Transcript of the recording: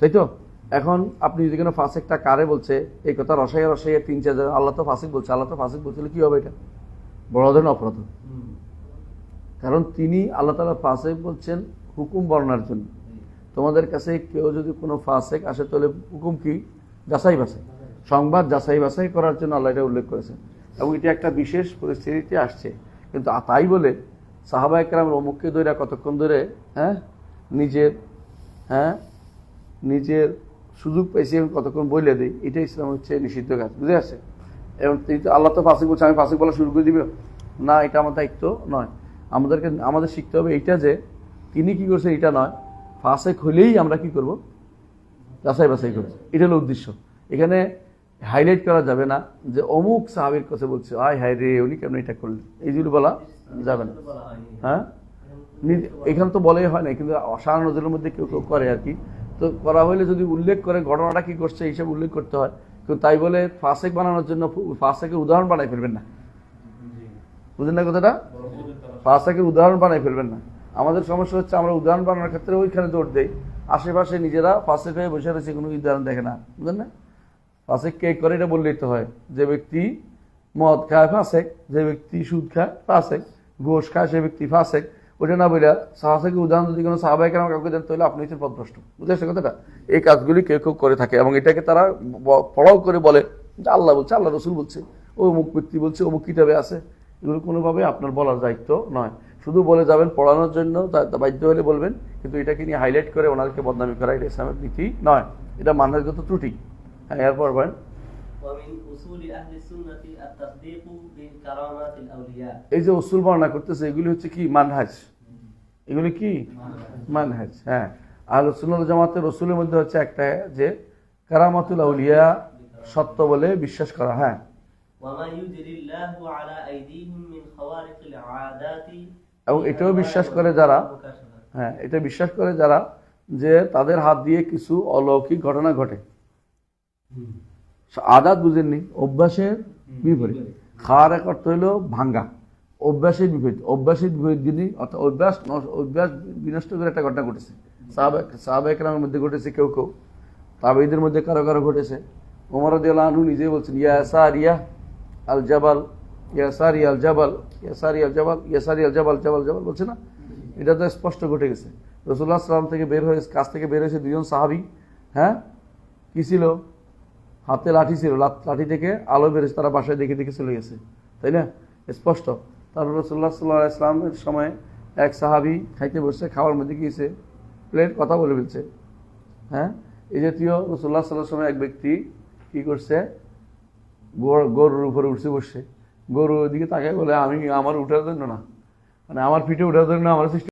তাই তো? এখন আপনি যদি কোনো ফাসেকটা কারে বলছে, এই কথা রসাইয়া রসাইয়া তিন চার আল্লাহ তো ফাসিক বলছে, আল্লাহ তো ফাসিক বলছিল কি হবে এটা? বড় ধরনের অপরাধ। কারণ তিনি আল্লাহ তালা ফাসেক বলছেন হুকুম বর্ণার জন্য। তোমাদের কাছে কেউ যদি কোনো ফাসেক আসে, তাহলে হুকুম কি? যাচাই বাছাই। সংবাদ যাচাই বাছাই করার জন্য আল্লাহ এটা উল্লেখ করেছেন। এবং এটি একটা বিশেষ পরিস্থিতিতে আসছে। কিন্তু তাই বলে সাহাবা একরাম অমুককে ধরে কতক্ষণ ধরে হ্যাঁ নিজের হ্যাঁ নিজের সুযোগ পাইছি এবং কতক্ষণ বলে দিই এটা ইসলাম হচ্ছে নিষিদ্ধ কাজ, বুঝে আসছে এবং আল্লাহ তো ফাঁসিক বলছে আমি ফাঁসিক বলা শুরু করে দিবে। না, এটা আমার দায়িত্ব নয়। আমাদেরকে, আমাদের শিখতে হবে এইটা যে, তিনি কি করছেন এটা নয় ফাঁসেক হলেই আমরা কি করব? যাচাই বাছাই করব। এটা হলো উদ্দেশ্য। এখানে হাইলাইট করা যাবে না যে অমুক সাহাবির কথা বলছে, আয় হায় রে, উনি কেন এটা করলেন? এইগুলো বলা যাবে না। হ্যাঁ? এখানে তো বলাই হয় না, কিন্তু অসার নজরের মধ্যে কেউ কেউ করে আর কি। তো করা হলে যদি উল্লেখ করে ঘটনাটা কি করছে এইসব উল্লেখ করতে হয়। কিন্তু তাই বলে ফাসেক বানানোর জন্য ফাসেকের উদাহরণ বানাই ফেলবেন না। বুঝলেন না কথাটা? ফাসেকের উদাহরণ বানাই ফেলবেন না। আমাদের সমস্যা হচ্ছে আমরা উদাহরণ বানানোর ক্ষেত্রে ওইখানে জোর দেই। আশেপাশে নিজেরা ফাসেক হয়ে বসে রয়েছে, কোনো উদাহরণ দেখে না। বুঝলেন না? ফাসেক কে করে এটা বললেই তো হয়। যে ব্যক্তি মদ খায় ফাসেক, যে ব্যক্তি সুদ খায় ফাসেক, ঘোষ খায় সে ব্যক্তি ফাসেক। ওটা না বলে সাহাসেকের উদাহরণ যদি কোনো সাহাবাহিক আমার কাউকে দেন, তাহলে আপনি হচ্ছেন পদভ্রষ্ট। বুঝতে পারছেন কথাটা? এই কাজগুলি কেউ কেউ করে থাকে এবং এটাকে তারা পড়াও করে বলে যে আল্লাহ বলছে, আল্লাহ রসুল বলছে ও অমুক ব্যক্তি বলছে, অমুক কিতাবে আছে। এগুলো কোনোভাবে আপনার বলার দায়িত্ব নয়। শুধু বলে যাবেন পড়ানোর জন্য বাধ্য হলে বলবেন, কিন্তু এটাকে নিয়ে হাইলাইট করে ওনাদেরকে বদনামি করা এটা ইসলামের নীতি নয়। এটা মানবগত ত্রুটি। হ্যাঁ এরপর বলেন এই যে উসুল বর্ণনা করতেছে এগুলি হচ্ছে কি? মানহাজ। এগুলি কি? মানহাজ হ্যাঁ। আর রসুল জামাতের রসুলের মধ্যে হচ্ছে একটা যে কারামাতুল আউলিয়া সত্য বলে বিশ্বাস করা হ্যাঁ। এবং এটাও বিশ্বাস করে যারা হ্যাঁ এটা বিশ্বাস করে যারা যে তাদের হাত দিয়ে কিছু অলৌকিক ঘটনা ঘটে। আদাত বুঝেননি অভ্যাসের বিপরীত। খাওয়ার এক অর্থ হইল ভাঙ্গা। অভ্যাসের বিপরীত। অভ্যাসের বিপরীত যিনি অর্থাৎ অভ্যাস অভ্যাস বিনষ্ট করে একটা ঘটনা ঘটেছে। সাহাবে সাহাবেকরামের মধ্যে ঘটেছে কেউ কেউ। তাবেইদের মধ্যে কারও কারও ঘটেছে। ওমর দিয়াল আনহু নিজে বলছেন ইয়া সারিয়া আল জাবাল ইয়া সারি আল জাবাল ইয়া সারি আল জাবাল ইয়া সারি আল জাবাল জাবাল জাবাল বলছে না? এটা তো স্পষ্ট ঘটে গেছে। রসুল্লাহ সাল্লাম থেকে বের হয়ে কাছ থেকে বের হয়েছে দুজন সাহাবি। হ্যাঁ? কি ছিল? হাতে লাঠি ছিল, লাঠি থেকে আলো বেরোছে তারা বাসায় দেখে দেখে চলে গেছে। তাই না? স্পষ্ট। তারপর রসুল্লাহ সাল্লাহ ইসলামের সময় এক সাহাবি খাইতে বসছে, খাওয়ার মধ্যে গিয়েছে প্লেট কথা বলে ফেলছে। হ্যাঁ? এই জাতীয় রসুল্লাহ সাল্লাহ সময় এক ব্যক্তি কি করছে? গরু- গরুর উপরে উঠছে বসছে। গরু ওইদিকে তাকে বলে, আমি, আমার উঠার জন্য না। মানে আমার পিঠে উঠার জন্য আমার সৃষ্টি